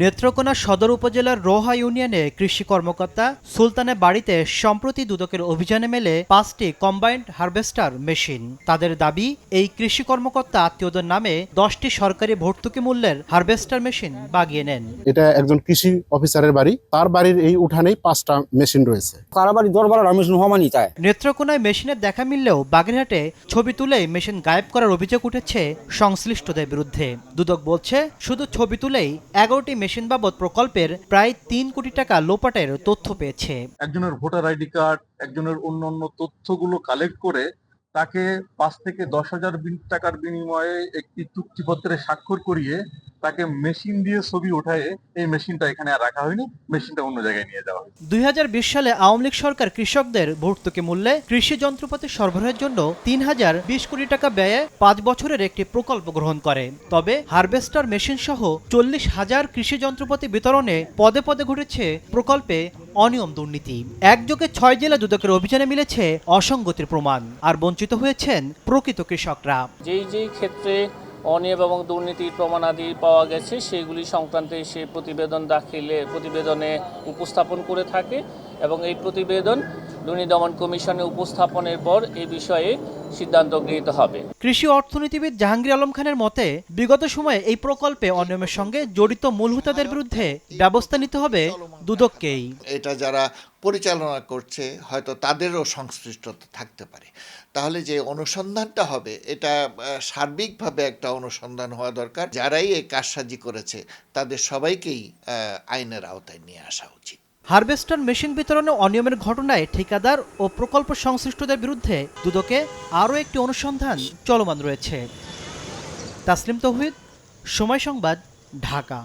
নেত্রকোনা সদর উপজেলার রোহা ইউনিয়নে কৃষি কর্মকর্তা সুলতানের বাড়িতে সম্প্রতি দুদকের অভিযানে মেলে পাঁচটি কম্বাইন্ড হারভেস্টার মেশিন। তাদের দাবি এই কৃষি কর্মকর্তা আত্মীয়দের নামে দশটি সরকারি ভর্তুকি মূল্যের হারভেস্টার মেশিন বাগিয়ে নেন। এটা একজন কৃষি অফিসারের বাড়ি। তার বাড়ির এই উঠানেই পাঁচটা মেশিন রয়েছে। দরবার তাই। নেত্রকোনায় মেশিনের দেখা মিললেও বাগেরহাটে ছবি তুলেই মেশিন গায়েব করার অভিযোগ উঠেছে সংশ্লিষ্টদের বিরুদ্ধে। দুদক বলছে শুধু ছবি তুলেই এগারোটি মেশিন বাবদ প্রকল্পের প্রায় তিন কোটি টাকা লোপাটের তথ্য পেয়েছে। একজনের ভোটার আইডি কার্ড, একজনের অন্যান্য তথ্যগুলো কালেক্ট করে তাকে পাঁচ থেকে দশ হাজার টাকার বিনিময়ে একটি চুক্তিপত্রে স্বাক্ষর করিয়ে তাকে মেশিন দিয়ে ছবি ওঠায় এই মেশিনটা এখানে আর রাখা হয়নি মেশিনটা অন্য জায়গায় নিয়ে যাওয়া হয়েছে। দুই সালে আওয়ামী লীগ সরকার কৃষকদের ভর্তুকি মূল্যে কৃষি যন্ত্রপাতি সরবরাহের জন্য তিন হাজার বিশ কোটি টাকা ব্যয়ে পাঁচ বছরের একটি প্রকল্প গ্রহণ করে। তবে হারভেস্টার মেশিন সহ চল্লিশ হাজার কৃষি যন্ত্রপাতি বিতরণে পদে পদে ঘটেছে প্রকল্পে অনিয়ম দুর্নীতি। একযোগে ছয় জেলা দুদকের অভিযানে মিলেছে অসঙ্গতির প্রমাণ। আর বঞ্চিত হয়েছেন প্রকৃত কৃষকরা। যেই যেই ক্ষেত্রে অনিয়ম এবং দুর্নীতির প্রমাণাদি পাওয়া গেছে। সেগুলি সংক্রান্তে সে প্রতিবেদন দাখিলে প্রতিবেদনে উপস্থাপন করে থাকে এবং এই প্রতিবেদন দুর্নীতি দমন কমিশনে উপস্থাপনের পর এই বিষয়ে সিদ্ধান্ত গৃহীত হবে। কৃষি অর্থনীতিবিদ জাহাঙ্গীর আলম খানের মতে বিগত সময়ে এই প্রকল্পে অনিয়মের সঙ্গে জড়িত মূল হোতাদের বিরুদ্ধে ব্যবস্থা নিতে হবে দুদককেই। এটা যারা পরিচালনা করছে হয়তো তাদেরও সংশ্লিষ্টতা থাকতে পারে। তাহলে যে অনুসন্ধানটা হবে এটা সার্বিকভাবে একটা অনুসন্ধান হওয়া দরকার। যারাই এই কারসাজি করেছে তাদের সবাইকেই আহ, আইনের আওতায় নিয়ে আসা উচিত। হারভেস্টার মেশিন বিতরণে অনিয়মের ঘটনায় ঠিকাদার ও প্রকল্প সংশ্লিষ্টদের বিরুদ্ধে দুদকে আরও একটি অনুসন্ধান চলমান রয়েছে। তাসলিম তৌহিদ, সময় সংবাদ, ঢাকা।